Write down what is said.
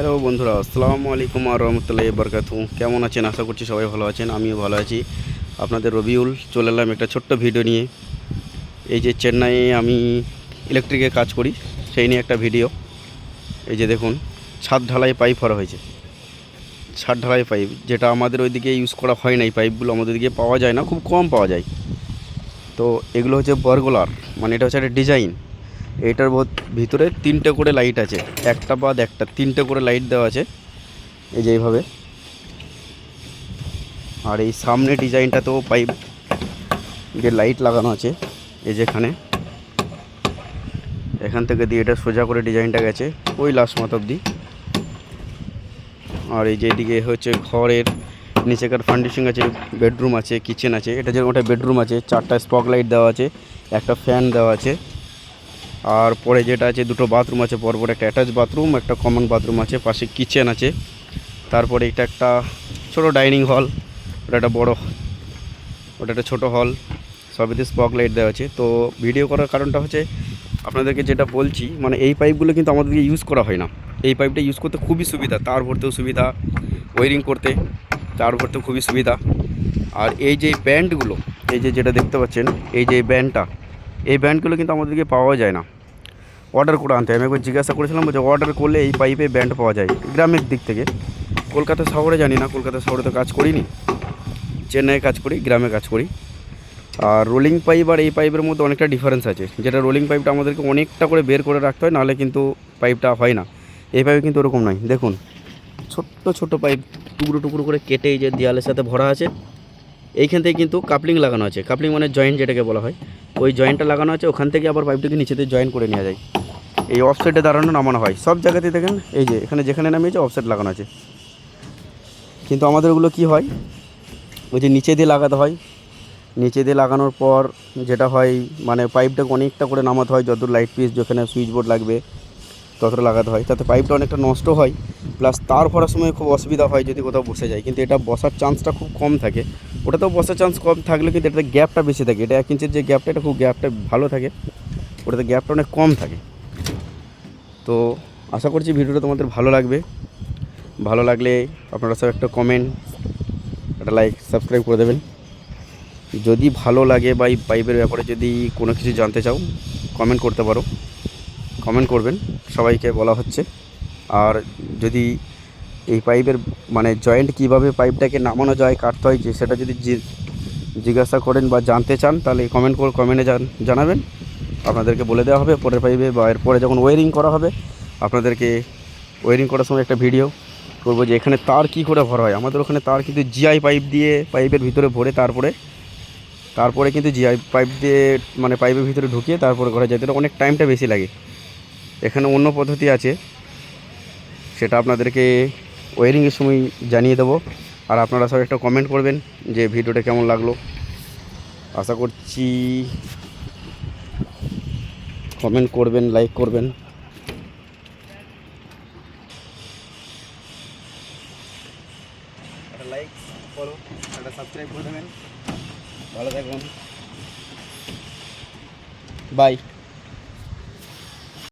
Hello বন্ধুরা, আসসালামু আলাইকুম আর রহমতুল্লাহ বরকাতু। কেমন আছেন? আশা করছি সবাই ভালো আছেন, আমিও ভালো আছি। আপনাদের রবিউল চলে এলাম একটা ছোট্ট ভিডিও নিয়ে। এই যে চেন্নাইয়ে আমি ইলেকট্রিকের কাজ করি, সেই নিয়ে একটা ভিডিও। এই যে দেখুন, ছাদ ঢালাই পাইপ ভরা হয়েছে। ছাদ ঢালাই পাইপ, যেটা আমাদের ওইদিকে ইউজ করা হয় না এই পাইপগুলো আমাদের দিকে পাওয়া যায় না, খুব কম পাওয়া যায়। তো এগুলো হচ্ছে বার্গোলার মানে এটা হচ্ছে একটা ডিজাইন এটার ভিতরে তিনটে করে লাইট আছে। একটা বাদ একটা, তিনটে করে লাইট দেওয়া আছে। এই যে এইভাবে। আর এই সামনে ডিজাইনটাতেও পাইপ যে লাইট লাগানো আছে, এই যেখানে এখান। থেকে দিয়ে এটা সোজা করে ডিজাইনটা গেছে, ওই লাস্ট মাথ অব্দি আর এই যে এদিকে হচ্ছে ঘরের নিচেকার ফার্নিশিং আছে, বেডরুম আছে, কিচেন আছে, এটা যেরকম একটা বেডরুম আছে, চারটা স্পক লাইট দেওয়া আছে, একটা ফ্যান দেওয়া আছে। আর পরে যেটা আছে, দুটো বাথরুম আছে, পরপর একটা অ্যাটাচ বাথরুম একটা কমন বাথরুম আছে, পাশে কিচেন আছে। তারপরে এটা একটা ছোট ডাইনিং হল ওটা একটা বড়, ওটা একটা ছোটো হল সবেতে স্পক লাইট দেওয়া আছে। তো ভিডিও করার কারণটা হচ্ছে, আপনাদেরকে যেটা বলছি মানে এই পাইপগুলো কিন্তু আমাদেরকে ইউজ করা হয় না। এই পাইপটা ইউজ করতে খুবই সুবিধা, তার ভরতেও সুবিধা ওয়ারিং করতে, তার ভরতেও খুবই সুবিধা। আর এই যে ব্যান্ডগুলো এই যে যেটা দেখতে পাচ্ছেন, এই যে ব্যান্ডটা এই ব্যান্ডগুলো কিন্তু আমাদেরকে পাওয়া যায় না। অর্ডার করে আনতে হয়। আমি একবার জিজ্ঞাসা করেছিলাম যে অর্ডার করলে এই পাইপে ব্যান্ড পাওয়া যায়। গ্রামের দিক থেকে। কলকাতা শহরে জানি না, কলকাতা শহরে তো কাজ করিনি। চেন্নাইয়ে কাজ করি, গ্রামে কাজ করি। আর রোলিং পাইপ আর এই পাইপের মধ্যে অনেকটা ডিফারেন্স আছে। যেটা রোলিং পাইপটা আমাদেরকে অনেকটা করে বের করে রাখতে হয়, নাহলে কিন্তু পাইপটা হয় না। এই পাইপে কিন্তু ওরকম নয়। দেখুন, ছোট্ট ছোট পাইপ টুকরো টুকরো করে কেটে যে দেওয়ালের সাথে ভরা আছে, এইখান থেকে কিন্তু কাপলিং লাগানো আছে। কাপলিং মানে জয়েন্ট যেটাকে বলা হয়। ওই জয়েন্টটা লাগানো আছে, ওখান থেকে আবার পাইপটাকে নিচেতে জয়েন করে নেওয়া যায়। এই অফসেটে দাঁড়ানো, নামানো হয়। সব জায়গাতেই দেখেন, এই যে, এখানে যেখানে নামিয়েছে অফসেট লাগানো আছে। কিন্তু আমাদের ওগুলো কি হয়? ওই যে নিচে দিয়ে লাগাতে হয়। নিচে দিয়ে লাগানোর পর যেটা হয় মানে পাইপটাকে অনেকটা করে নামাতে হয়, যত লাইট পিস যেখানে সুইচ বোর্ড লাগবে। ততটা লাগাতে হয়। তাতে পাইপটা অনেকটা নষ্ট হয় প্লাস তার ভরার সময় খুব অসুবিধা হয় যদি কোথাও বসে যায়। কিন্তু এটা বসার চান্সটা খুব কম থাকে। ওটাতেও বসার চান্স কম থাকলে কিন্তু এটাতে গ্যাপটা বেশি থাকে। এটা এক ইঞ্চির যে গ্যাপটা এটা খুব গ্যাপটা ভালো থাকে। ওটাতে গ্যাপটা অনেক কম থাকে। তো আশা করছি ভিডিওটা তোমাদের ভালো লাগবে। ভালো লাগলে আপনারা সব একটা কমেন্ট একটা লাইক সাবস্ক্রাইব করে দেবেন। যদি ভালো লাগে বা এই পাইপের ব্যাপারে যদি কোনো কিছু জানতে চাও কমেন্ট করতে পারো। কমেন্ট করবেন, সবাইকে বলা হচ্ছে। আর যদি এই পাইপের মানে জয়েন্ট কীভাবে পাইপটাকে নামানো যায়, কাটতে হয়, যে সেটা যদি জিজ্ঞাসা করেন বা জানতে চান, তাহলে কমেন্ট করে কমেন্টে জানাবেন। আপনাদেরকে বলে দেওয়া হবে পরের পাইপে বা এরপরে যখন ওয়ারিং করা হবে, আপনাদেরকে ওয়ারিং করার সময় একটা ভিডিও করব যে এখানে তার কী করে ভরা হয়। আমাদের ওখানে তার কিন্তু জিআই পাইপ দিয়ে পাইপের ভিতরে ভরে তারপরে তারপরে কিন্তু জিআই পাইপ দিয়ে মানে পাইপের ভিতরে ঢুকিয়ে তারপরে করা যায় অনেক টাইমটা বেশি লাগে। এখানে অন্য পদ্ধতি আছে। সেটা আপনাদেরকে ওয়ারিংয়ের সময় জানিয়ে দেবো। আর আপনারা সব একটা কমেন্ট করবেন যে ভিডিওটা কেমন লাগল। আশা করছি কমেন্ট করবেন লাইক করবেন। সাবস্ক্রাইব করে দেবেন। ভালো থাকুন বাই